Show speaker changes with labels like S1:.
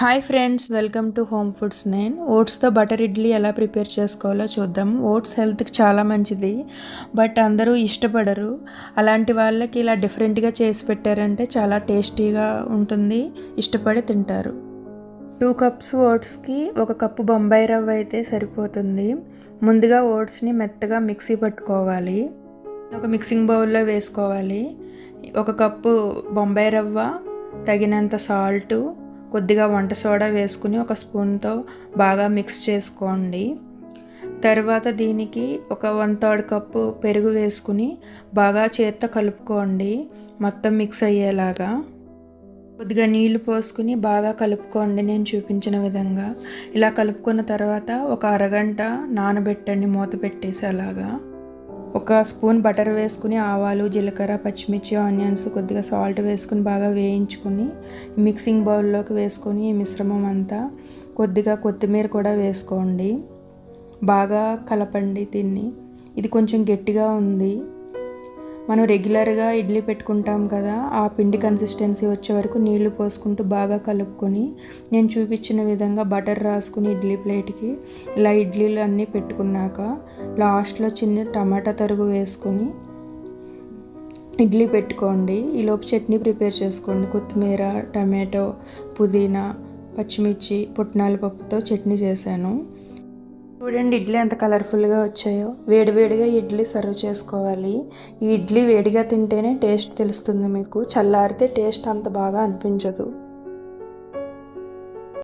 S1: Hi friends welcome to home foods నేను ఓట్స్తో butter idli ఎలా ప్రిపేర్ చేసుకోవాలో చూద్దాం. ఓట్స్ హెల్త్కి చాలా మంచిది బట్ అందరూ ఇష్టపడరు. అలాంటి వాళ్ళకి ఇలా డిఫరెంట్గా చేసి పెట్టారంటే చాలా టేస్టీగా ఉంటుంది ఇష్టపడి తింటారు. టూ కప్స్ ఓట్స్కి ఒక కప్పు బొంబాయి రవ్వ అయితే సరిపోతుంది. ముందుగా ఓట్స్ని మెత్తగా మిక్సీ పట్టుకోవాలి. ఒక మిక్సింగ్ బౌల్లో వేసుకోవాలి. ఒక కప్పు బొంబాయి రవ్వ తగినంత సాల్టు కొద్దిగా వంట సోడా వేసుకుని ఒక స్పూన్తో బాగా మిక్స్ చేసుకోండి. తర్వాత దీనికి ఒక వన్ థర్డ్ కప్పు పెరుగు వేసుకుని బాగా చేత్తో కలుపుకోండి. మొత్తం మిక్స్ అయ్యేలాగా. కొద్దిగా నీళ్ళు పోసుకుని బాగా కలుపుకోండి నేను చూపించిన విధంగా. ఇలా కలుపుకున్న తర్వాత ఒక అరగంట నానబెట్టండి మూత పెట్టేసి అలాగా ఒక స్పూన్ బటర్ వేసుకుని ఆవాలు జీలకర్ర పచ్చిమిర్చి ఆనియన్స్ కొద్దిగా సాల్ట్ వేసుకుని బాగా వేయించుకుని మిక్సింగ్ బౌల్లోకి వేసుకొని ఈ మిశ్రమం అంతా కొద్దిగా కొత్తిమీర కూడా వేసుకోండి. బాగా కలపండి దీన్ని. ఇది కొంచెం గట్టిగా ఉంది. మనం రెగ్యులర్గా ఇడ్లీ పెట్టుకుంటాం కదా ఆ పిండి కన్సిస్టెన్సీ వచ్చే వరకు నీళ్ళు పోసుకుంటూ బాగా కలుపుకొని నేను చూపించిన విధంగా బటర్ రాసుకుని ఇడ్లీ ప్లేట్కి ఇలా ఇడ్లీలు అన్నీ పెట్టుకున్నాక లాస్ట్లో చిన్న టమాటా తరుగు వేసుకొని ఇడ్లీ పెట్టుకోండి. ఈలోపు చట్నీ ప్రిపేర్ చేసుకోండి. కొత్తిమీర టమాటో పుదీనా పచ్చిమిర్చి పుట్నాల పప్పుతో చట్నీ చేశాను. చూడండి ఇడ్లీ ఎంత కలర్ఫుల్గా వచ్చాయో. వేడివేడిగా ఇడ్లీ సర్వ్ చేసుకోవాలి. ఈ ఇడ్లీ వేడిగా తింటేనే టేస్ట్ తెలుస్తుంది మీకు. చల్లారితే టేస్ట్ అంత బాగా అనిపించదు.